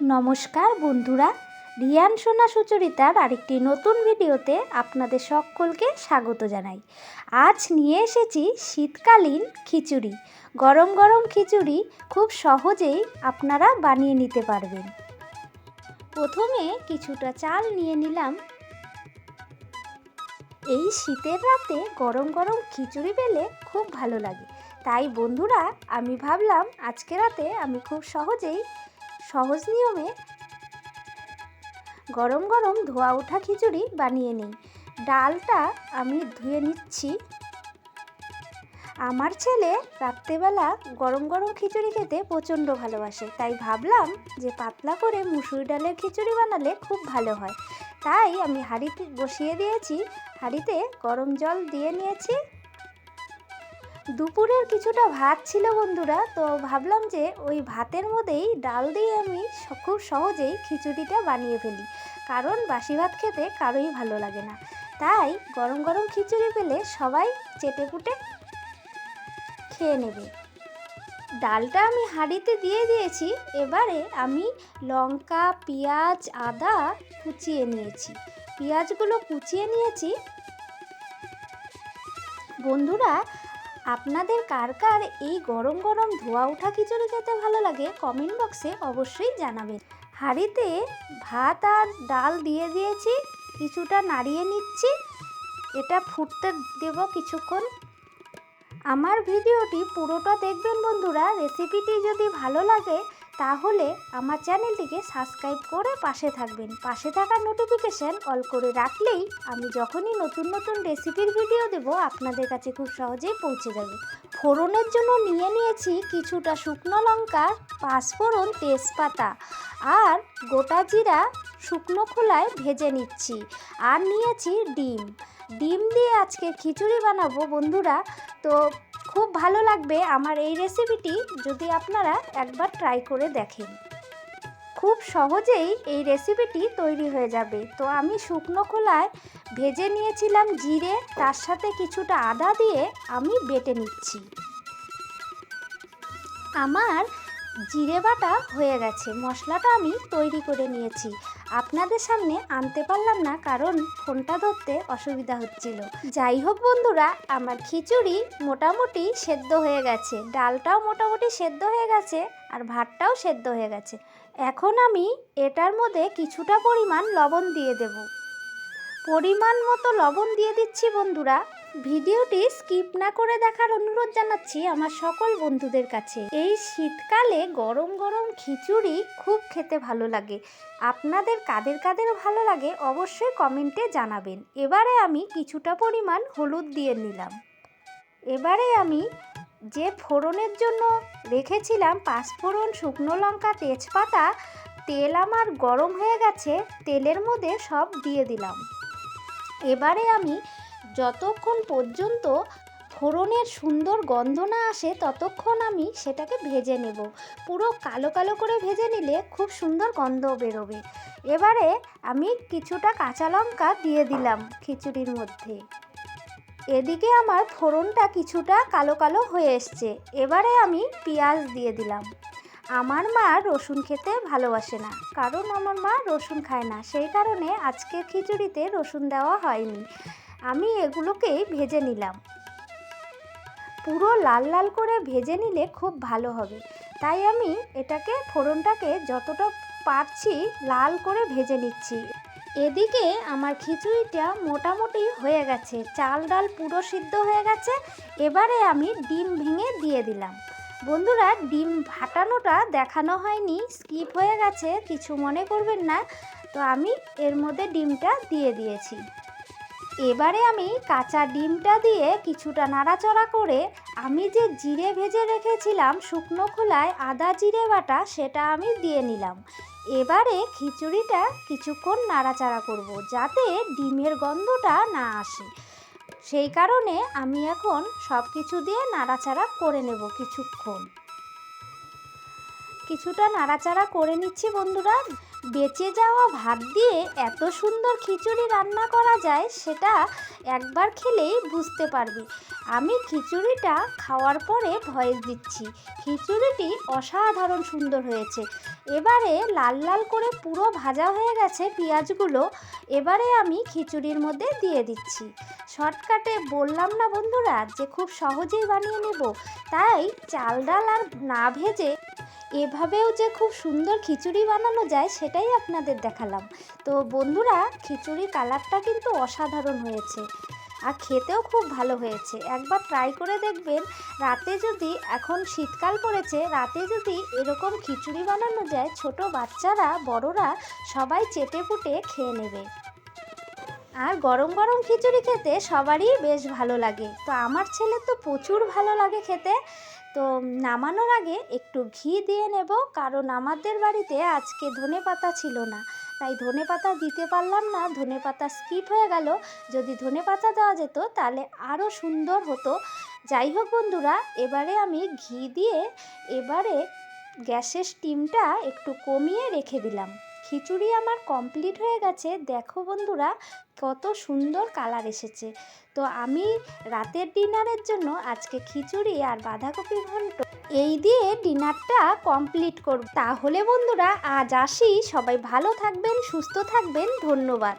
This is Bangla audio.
নমস্কার বন্ধুরা, রিয়ান সোনা সুচরিতার আরেকটি নতুন ভিডিওতে আপনাদের সকলকে স্বাগত জানাই। আজ নিয়ে এসেছি শীতকালীন খিচুড়ি। গরম গরম খিচুড়ি খুব সহজেই আপনারা বানিয়ে নিতে পারবেন। প্রথমে কিছুটা চাল নিয়ে নিলাম। এই শীতের রাতে গরম গরম খিচুড়ি পেলে খুব ভালো লাগে। তাই বন্ধুরা, আমি ভাবলাম আজকে রাতে আমি খুব সহজেই সহজ নিয়মে গরম গরম ধোয়া ওঠা খিচুড়ি বানিয়ে নিই। ডালটা আমি ধুয়ে নিচ্ছি। আমার ছেলে রাত্রেবেলা গরম গরম খিচুড়ি খেতে প্রচণ্ড ভালোবাসে। তাই ভাবলাম যে পাতলা করে মুসুর ডালের খিচুড়ি বানালে খুব ভালো হয়। তাই আমি হাঁড়িতে বসিয়ে দিয়েছি। হাঁড়িতে গরম জল দিয়ে নিয়েছি। দুপুরের কিছুটা ভাত ছিল বন্ধুরা, তো ভাবলাম যে ওই ভাতের মধ্যেই ডাল দিয়ে আমি খুব সহজেই খিচুড়িটা বানিয়ে ফেলি, কারণ বাসি ভাত খেতে কারোই ভালো লাগে না। তাই গরম গরম খিচুড়ি পেলে সবাই চেটে পুটে খেয়ে নেবে। ডালটা আমি হাঁড়িতে দিয়ে দিয়েছি, এবারে আমি লঙ্কা, পেঁয়াজ, আদা কুচিয়ে নিয়েছি। পেঁয়াজগুলো কুচিয়ে নিয়েছি। বন্ধুরা আপনাদের কার কার এই গরম গরম ধোয়া ওঠা খিচুড়ি খেতে ভালো লাগে কমেন্ট বক্সে অবশ্যই জানাবেন। হাঁড়িতে ভাত আর ডাল দিয়ে দিয়েছি, কিছুটা নাড়িয়ে নিচ্ছি, এটা ফুটতে দেব কিছুক্ষণ। আমার ভিডিওটি পুরোটা দেখবেন বন্ধুরা, রেসিপিটি যদি ভালো লাগে তাহলে আমার চ্যানেলটিকে সাবস্ক্রাইব করে পাশে থাকবেন। পাশে থাকা নোটিফিকেশান অল করে রাখলেই আমি যখনই নতুন নতুন রেসিপির ভিডিও দেব, আপনাদের কাছে খুব সহজেই পৌঁছে যাবে। ফোড়নের জন্য নিয়ে নিয়েছি কিছুটা শুকনো লঙ্কা পাঁচফোড়ন তেজপাতা আর গোটা জিরা শুকনো খোলায় ভেজে নিচ্ছি আর নিয়েছি ডিম। ডিম দিয়ে আজকে খিচুড়ি বানাবো বন্ধুরা। তো খুব ভালো লাগবে আমার এই রেসিপিটি যদি আপনারা একবার ট্রাই করে দেখেন। খুব সহজেই এই রেসিপিটি তৈরি হয়ে যাবে। তো আমি শুকনো খোলায় ভেজে নিয়েছিলাম জিরে, তার সাথে কিছুটা আদা দিয়ে আমি বেটে নিচ্ছি। আমার জিরে বাটা হয়ে গেছে, মশলাটা আমি তৈরি করে নিয়েছি। আপনাদের সামনে আনতে পারলাম না কারণ ফোনটা ধরতে অসুবিধা হচ্ছিল। যাই হোক বন্ধুরা, আমার খিচুড়ি মোটামুটি সেদ্ধ হয়ে গেছে। ডালটাও মোটামুটি সেদ্ধ হয়ে গেছে আর ভাতটাও সেদ্ধ হয়ে গেছে। এখন আমি এটার মধ্যে কিছুটা পরিমাণ লবণ দিয়ে দেব। পরিমাণ মতো লবণ দিয়ে দিচ্ছি বন্ধুরা। ভিডিওটি স্কিপ না করে দেখার অনুরোধ জানাচ্ছি আমার সকল বন্ধুদের কাছে। এই শীতকালে গরম গরম খিচুড়ি খুব খেতে ভালো লাগে। আপনাদের কাদের কাদের ভালো লাগে অবশ্যই কমেন্টে জানাবেন। এবারে আমি কিছুটা পরিমাণ হলুদ দিয়ে নিলাম। এবারে আমি যে ফোড়নের জন্য রেখেছিলাম পাঁচফোড়ন শুকনো লঙ্কা, তেজপাতা, তেল আমার গরম হয়ে গেছে, তেলের মধ্যে সব দিয়ে দিলাম। এবারে আমি যতক্ষণ পর্যন্ত ফোড়নের সুন্দর গন্ধ না আসে, ততক্ষণ আমি সেটাকে ভেজে নেব। পুরো কালো কালো করে ভেজে নিলে খুব সুন্দর গন্ধ বেরোবে। এবারে আমি কিছুটা কাঁচা লঙ্কা দিয়ে দিলাম খিচুড়ির মধ্যে। এদিকে আমার ফোড়নটা কিছুটা কালো কালো হয়ে এসছে। এবারে আমি পেঁয়াজ দিয়ে দিলাম। আমার মা রসুন খেতে ভালোবাসে না। কারণ আমার মা রসুন খায় না। সেই কারণে আজকে খিচুড়িতে রসুন দেওয়া হয়নি। আমি এগুলোকেই ভেজে নিলাম। পুরো লাল লাল করে ভেজে নিলে খুব ভালো হবে। তাই আমি এটাকে, ফোড়নটাকে যতটা পারছি লাল করে ভেজে নিচ্ছি। এদিকে আমার খিচুড়িটা মোটামুটি হয়ে গেছে। চাল ডাল পুরো সিদ্ধ হয়ে গেছে। এবারে আমি ডিম ভেঙে দিয়ে দিলাম। বন্ধুরা, ডিম ফাটানোটা দেখানো হয়নি স্কিপ হয়ে গেছে, কিছু মনে করবেন না। তো আমি এর মধ্যে ডিমটা দিয়ে দিয়েছি। এবারে আমি কাঁচা ডিমটা দিয়ে কিছুটা নাড়াচড়া করে আমি যে জিরে ভেজে রেখেছিলাম শুকনো খোলায় আদা জিরে বাটা, সেটা আমি দিয়ে নিলাম। এবারে খিচুড়িটা কিছুক্ষণ নাড়াচাড়া করব, যাতে ডিমের গন্ধটা না আসে। সেই কারণে আমি এখন সব কিছু দিয়ে নাড়াচাড়া করে নেব কিছুক্ষণ। কিছুটা নাড়াচাড়া করে নিচ্ছি বন্ধুরা। বেঁচে যাওয়া ভাত দিয়ে এত সুন্দর খিচুড়ি রান্না করা যায়, সেটা একবার খেলেই বুঝতে পারবি। আমি খিচুড়িটা খাওয়ার পরে ভয়েস দিচ্ছি। খিচুড়িটি অসাধারণ সুন্দর হয়েছে। এবারে লাল লাল করে পুরো ভাজা হয়ে গেছে পেঁয়াজগুলো। এবারে আমি খিচুড়ির মধ্যে দিয়ে দিচ্ছি। শর্টকাটে বললাম না বন্ধুরা যে খুব সহজেই বানিয়ে নেব। তাই চাল ডাল আর না ভেজে এভাবেও যে খুব সুন্দর খিচুড়ি বানানো যায় সেটাই আপনাদের দেখালাম। তো বন্ধুরা খিচুড়ি কালারটা কিন্তু অসাধারণ হয়েছে আর খেতেও খুব ভালো হয়েছে। একবার ট্রাই করে দেখবেন, রাতে যদি এখন শীতকাল পড়েছে, রাতে যদি এরকম খিচুড়ি বানানো যায়, ছোট বাচ্চারা, বড়রা সবাই চেটে পুটে খেয়ে নেবে। আর গরম গরম খিচুড়ি খেতে সবারই বেশ ভালো লাগে। তো আমার ছেলে তো প্রচুর ভালো লাগে খেতে। তো নামানোর আগে একটু ঘি দিয়ে নেব, কারণ আমাদের বাড়িতে আজকে ধনে পাতা ছিল না। তাই ধনে পাতা দিতে পারলাম না, ধনে পাতা স্কিপ হয়ে গেল। যদি ধনে পাতা দেওয়া যেত তাহলে আরও সুন্দর হতো। যাই হোক বন্ধুরা, এবারে আমি ঘি দিয়ে এবারে গ্যাসের স্টিমটা একটু কমিয়ে রেখে দিলাম। খিচুড়ি আমার কমপ্লিট হয়ে গেছে। দেখো বন্ধুরা, কত সুন্দর কালার এসেছে। তো আমি রাতের ডিনারের জন্য আজকে খিচুড়ি আর বাঁধাকপি ঘন্ট এই দিয়ে ডিনারটা কমপ্লিট করব। তাহলে বন্ধুরা, আজ আসি। সবাই ভালো থাকবেন, সুস্থ থাকবেন। ধন্যবাদ।